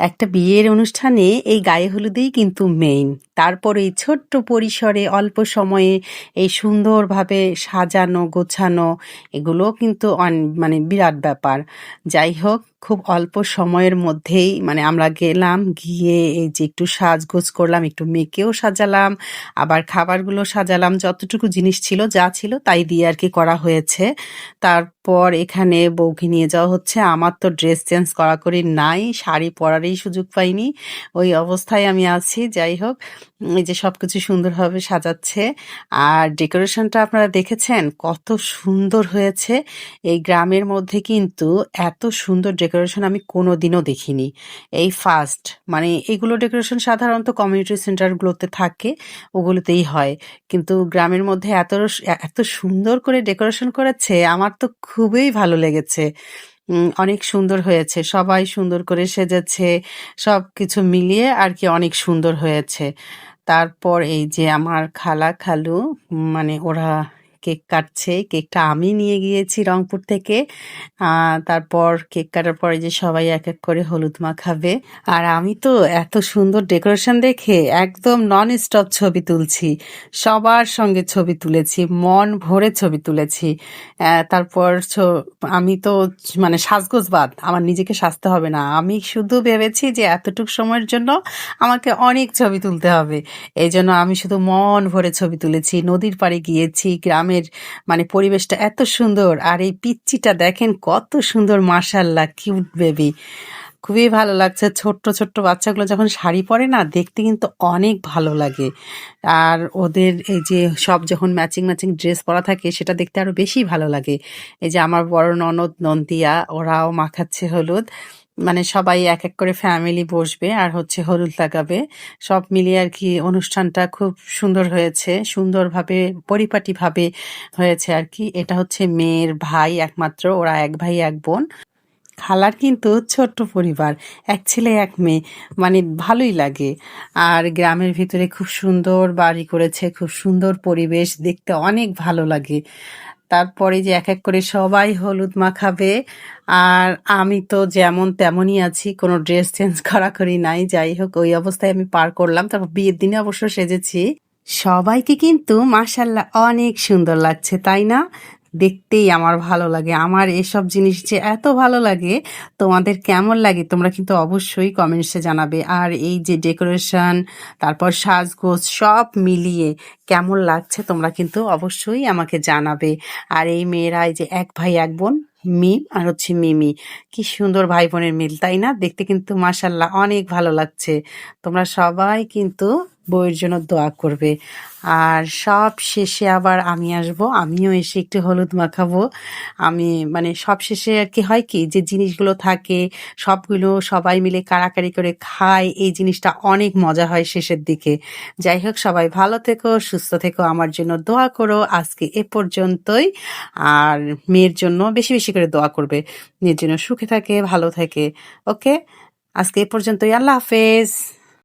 একটা বিয়ের অনুষ্ঠানে এই গায়ে হলুদেই কিন্তু মেইন তারপর এই ছোট্ট পরিসরে অল্প সময়ে এই সুন্দরভাবে সাজানো, গোছানো, এগুলোও কিন্তু মানে বিরাট ব্যাপার। যাই হোক, খুব অল্প সময়ের মধ্যেই মানে আমরা গেলাম, গিয়ে এই যে একটু সাজগোজ করলাম, একটু মেয়েকেও সাজালাম, আবার খাবারগুলো সাজালাম, যতটুকু জিনিস ছিল যা ছিল তাই দিয়ে আর কি করা হয়েছে। তারপর এখানে বউকে নিয়ে যাওয়া হচ্ছে। আমার তো ড্রেস চেঞ্জ করা করি নাই, শাড়ি পরারই সুযোগ পাইনি। ওই অবস্থায় আমি আছি, যাই হোক। এই যে সবকিছু সুন্দরভাবে সাজাচ্ছে। আর ডেকোরেশনটা আপনারা দেখেছেন, কত সুন্দর হয়েছে। এই গ্রামের মধ্যে কিন্তু এত সুন্দর ডেকোরেশন আমি কোনো দিনও দেখিনি। এই ফার্স্ট মানে এগুলো ডেকোরেশন সাধারণত কমিউনিটি সেন্টারগুলোতে থাকে, ওগুলোতেই হয়। কিন্তু গ্রামের মধ্যে এত এত সুন্দর করে ডেকোরেশন করেছে, আমার তো খুবই ভালো লেগেছে। অনেক সুন্দর হয়েছে, সবাই সুন্দর করে সেজেছে সব কিছু মিলিয়ে আর কি অনেক সুন্দর হয়েছে। তারপর এই যে আমার খালা খালু মানে ওরা কেক কাটছে। কেকটা আমি নিয়ে গিয়েছি রংপুর থেকে। তারপর কেক কাটার পরে যে সবাই এক এক করে হলুদ মাখাবে। আর আমি তো এত সুন্দর ডেকোরেশন দেখে একদম নন স্টপ ছবি তুলছি। সবার সঙ্গে ছবি তুলেছি, মন ভরে ছবি তুলেছি। তারপর আমি তো মানে সাজগোজ বাদ আমার নিজেকে সাজতে হবে না। আমি শুধু ভেবেছি যে এতটুকু সময়ের জন্য আমাকে অনেক ছবি তুলতে হবে। এই জন্য আমি শুধু মন ভরে ছবি তুলেছি। নদীর পাড়ে গিয়েছি গ্রামের মানে পরিবেশটা এত সুন্দর। আর এই পিচ্চিটা দেখেন কত সুন্দর মার্শাল্লাহ কিউট বেবি। খুবই ভালো লাগছে, ছোট্ট ছোট্ট বাচ্চাগুলো যখন শাড়ি পরে না, দেখতে কিন্তু অনেক ভালো লাগে। আর ওদের এই যে সব যখন ম্যাচিং ম্যাচিং ড্রেস পরা থাকে, সেটা দেখতে আরও বেশি ভালো লাগে। এই যে আমার বড় ননদ নন্দিয়া, ওরাও মাখাচ্ছে হলুদ। মানে সবাই এক এক করে ফ্যামিলি বসবে আর হচ্ছে হলুদ লাগাবে। সব মিলিয়ে আর কি অনুষ্ঠানটা খুব সুন্দর হয়েছে, সুন্দরভাবে, পরিপাটিভাবে হয়েছে আর কি। এটা হচ্ছে মেয়ের ভাই একমাত্র, ওরা এক ভাই, এক বোন। খালার কিন্তু ছোট্ট পরিবার, এক ছেলে, এক মেয়ে মানে ভালোই লাগে। আর গ্রামের ভিতরে খুব সুন্দর বাড়ি করেছে, খুব সুন্দর পরিবেশ, দেখতে অনেক ভালো লাগে। তারপরে যে এক এক করে সবাই হলুদ মাখাবে, আর আমি তো যেমন তেমনই আছি, কোনো ড্রেস চেঞ্জ করা করি নাই, যাই হোক, ওই অবস্থায় আমি পার করলাম, তারপর বিয়ের দিনে অবশ্য সেজেছি। সবাইকে কিন্তু মাসাল্লাহ অনেক সুন্দর লাগছে, তাই না? দেখতেই আমার ভালো লাগে। আমার এসব জিনিস যে এত ভালো লাগে, তোমাদের কেমন লাগে তোমরা কিন্তু অবশ্যই কমেন্টসে জানাবে। আর এই যে ডেকোরেশন তারপর সাজগোজ সব মিলিয়ে কেমন লাগছে তোমরা কিন্তু অবশ্যই আমাকে জানাবে। আর এই মেয়েরা যে এক ভাই, এক বোন, মিম আর হচ্ছে মিমি। কি সুন্দর ভাই বোনের মিল, তাই না? দেখতে কিন্তু মাশাল্লাহ অনেক ভালো লাগছে। তোমরা সবাই কিন্তু বইয়ের জন্য দোয়া করবে। আর সব শেষে আবার আমি আসব, আমিও এসে একটু হলুদ মাখাবো। আমি মানে সব শেষে আর কি হয় কি, যে জিনিসগুলো থাকে, সবগুলো সবাই মিলে কাড়াকাড়ি করে খায় এই জিনিসটা অনেক মজা হয় শেষের দিকে। যাই হোক, সবাই ভালো থেকো, সুস্থ থেকো, আমার জন্য দোয়া করো, আজকে এ পর্যন্তই। আর মেয়ের জন্য বেশি বেশি করে দোয়া করবে। মেয়ের জন্য সুখে থাকে, ভালো থাকে। ওকে? আজকে এ পর্যন্তই, আল্লাহ হাফেজ।